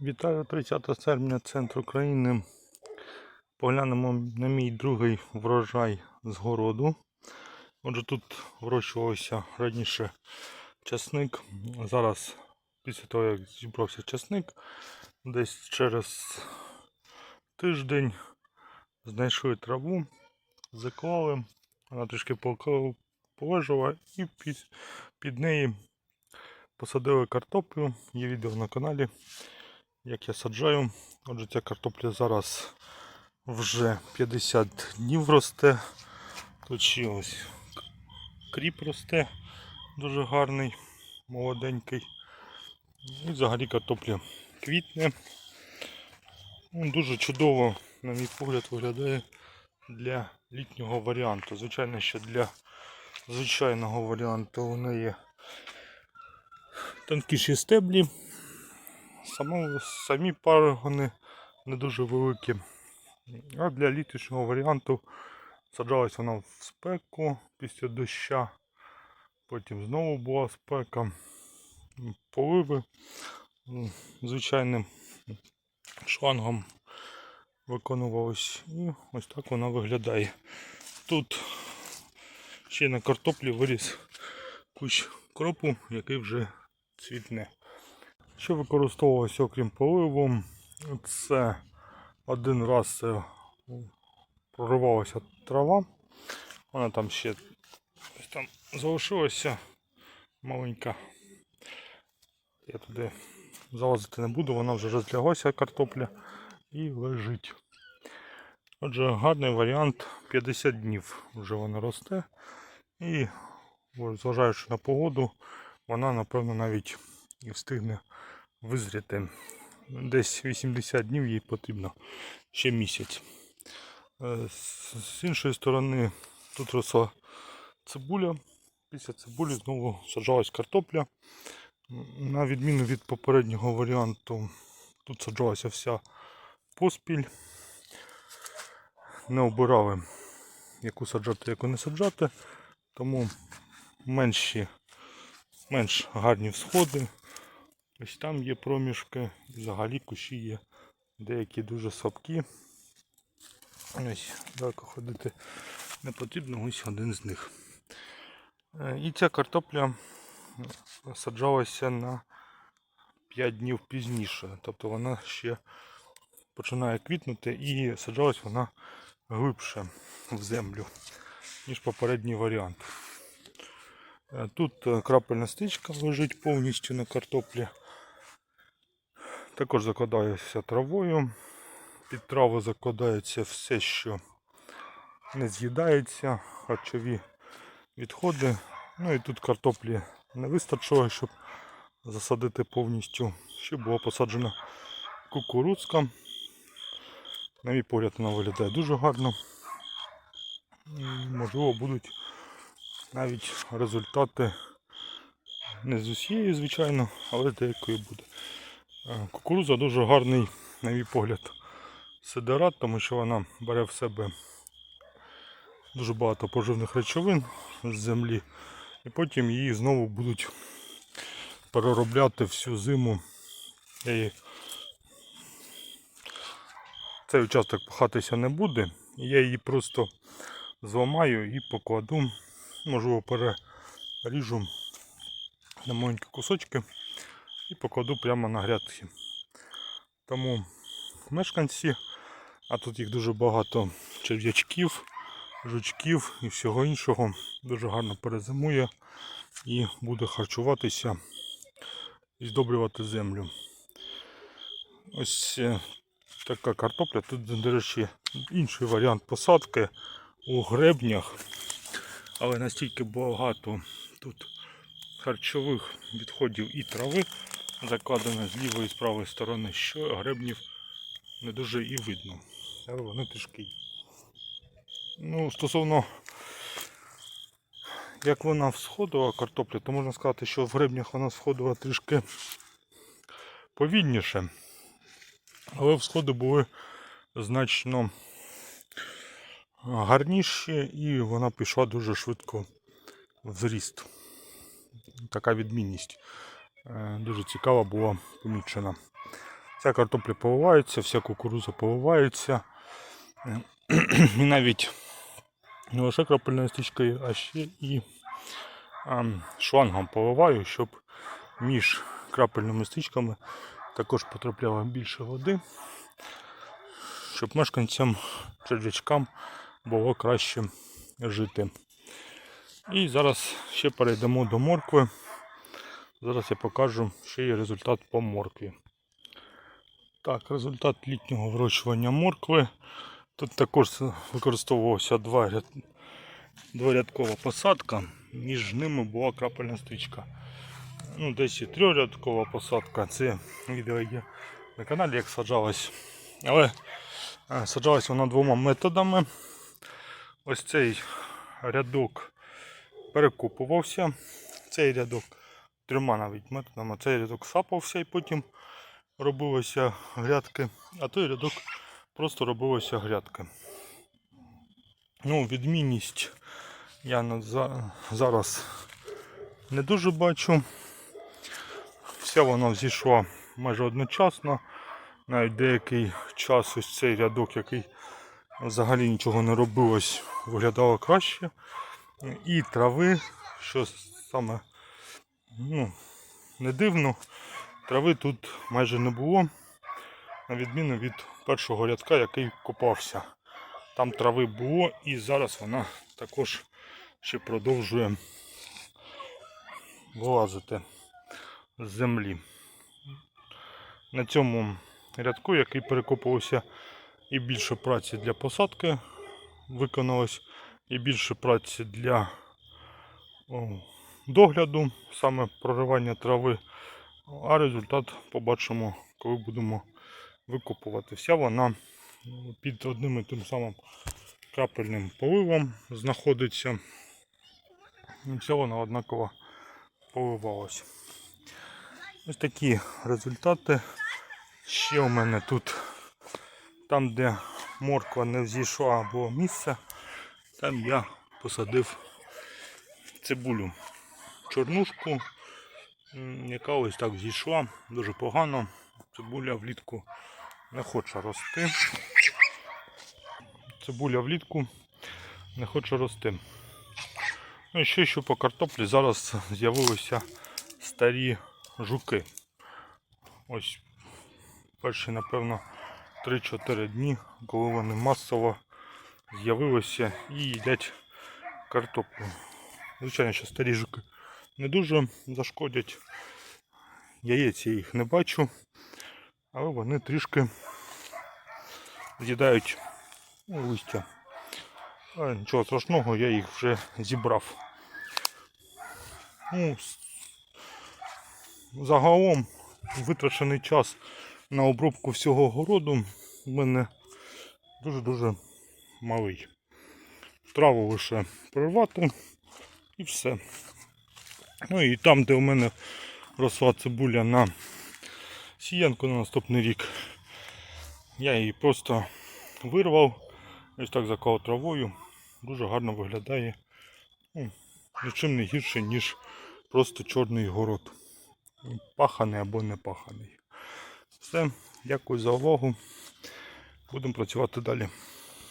Вітаю 30 серпня, центр України. Поглянемо на мій другий врожай з городу. Отже, тут вирощувався раніше часник. Зараз, після того, як зібрався часник, десь через тиждень знайшли траву, заклали, вона трішки полежала і під, під неї посадили картоплю. Є відео на каналі як я саджаю. Отже, ця картопля зараз вже 50 днів росте. Тут ще ось кріп росте, дуже гарний, молоденький. І взагалі картопля квітне. Ну, Дуже чудово, на мій погляд, виглядає для літнього варіанту. Звичайно, що для звичайного варіанту у неї тонкіші стеблі. Само, самі парагони не дуже великі. А для літішнього варіанту саджалась вона в спеку після доща. Потім знову була спека. Поливи звичайним шлангом виконувались. І ось так вона виглядає. Тут ще на картоплі виріс кущ кропу, який вже цвітне. Що використовувалося окрім поливу, це один раз проривалася трава. Вона там ще там залишилася маленька. Я туди залазити не буду, вона вже розляглася картопля і лежить. Отже, гарний варіант 50 днів вже вона росте. І зважаючи на погоду, вона напевно навіть і встигне визріти. Десь 80 днів їй потрібно ще місяць. Е, З іншої сторони тут росла цибуля. Після цибулі знову саджалась картопля. На відміну від попереднього варіанту, тут саджалася вся поспіль. Не обирали, яку саджати, яку не саджати, тому менші, менш гарні всходи. Ось там є проміжки, взагалі кущі є деякі дуже слабкі. Ось далеко ходити не потрібно, ось один з них. Е, І ця картопля саджалася на 5 днів пізніше. Тобто вона ще починає квітнути і саджалась вона глибше в землю, ніж попередній варіант. Е, Тут е, крапельна стичка лежить повністю на картоплі. Також закладається травою. Під траву закладається все, що не з'їдається, харчові відходи. Ну і тут картоплі не вистачило, щоб засадити повністю. Ще була посаджена кукурудзка. На мій погляд, вона виглядає дуже гарно. Можливо, будуть навіть результати не з усієї, звичайно, але з деякої буде. Е, Кукурудза дуже гарний, на мій погляд, сидерат, тому що вона бере в себе дуже багато поживних речовин з землі. І потім її знову будуть переробляти всю зиму. Її... Цей участок пахатися не буде. Я її просто зламаю і покладу, можливо, переріжу на маленькі кусочки і покладу прямо на грядки. Тому мешканці, а тут їх дуже багато черв'ячків, жучків і всього іншого, дуже гарно перезимує і буде харчуватися і здобрювати землю. Ось е, така картопля. Тут, до речі, інший варіант посадки у гребнях, але настільки багато тут харчових відходів і трави закладено з лівої і з правої сторони, що гребнів не дуже і видно. Але вони є. Ну, стосовно як вона всходила картопля, то можна сказати, що в гребнях вона сходила трішки повільніше. Але всходи були значно гарніші і вона пішла дуже швидко в зріст. Така відмінність. Е, Дуже цікава була помічена. Вся картопля поливається, вся кукуруза поливається. І навіть не лише крапельною стічкою, а ще і шлангом поливаю, щоб між крапельними стічками також потрапляло більше води, щоб мешканцям черв'ячкам було краще жити. І зараз ще перейдемо до моркви. Зараз я покажу ще є результат по моркві. Так, результат літнього вирощування моркви. Тут також використовувався дворядкова посадка, між ними була крапельна стрічка. Ну, десь і трьохрядкова посадка. Це відео є на каналі, як саджалось. Але е, саджалась вона двома методами. Ось цей рядок перекопувався. Цей рядок трьома навіть методами. Цей рядок сапався і потім робилися грядки, а той рядок просто робилися грядки. Ну, відмінність я зараз не дуже бачу. Вся вона взійшла майже одночасно. Навіть деякий час ось цей рядок, який взагалі нічого не робилось, виглядало краще. І трави, що саме ну, не дивно, трави тут майже не було, на відміну від першого рядка, який копався. Там трави було і зараз вона також ще продовжує вилазити з землі. На цьому рядку, який перекопувався, і більше праці для посадки виконалось, і більше праці для догляду, саме проривання трави. А результат побачимо, коли будемо викопувати. Вся вона під одним і тим самим крапельним поливом знаходиться. Вся вона однаково поливалась. Ось такі результати. Ще у мене тут, там де морква не взійшла або місце, там я посадив цибулю чорнушку, яка ось так зійшла, дуже погано. Цибуля влітку не хоче рости. Цибуля влітку не хоче рости. Ну і ще що по картоплі зараз з'явилися старі жуки. Ось перші, напевно, 3-4 дні, коли вони масово з'явилися і їдять картоплю. Звичайно, що старі жуки не дуже зашкодять. Яєць я їх не бачу, але вони трішки з'їдають ну, листя. Але нічого страшного, я їх вже зібрав. Ну, загалом витрачений час на обробку всього городу в мене дуже-дуже малий. Траву лише прорвати і все. Ну і там, де у мене росла цибуля на сіянку на наступний рік, я її просто вирвав, ось так заклав травою. Дуже гарно виглядає. Ну, нічим не гірше, ніж просто чорний город. Паханий або не паханий. Все, дякую за увагу. Будемо працювати далі.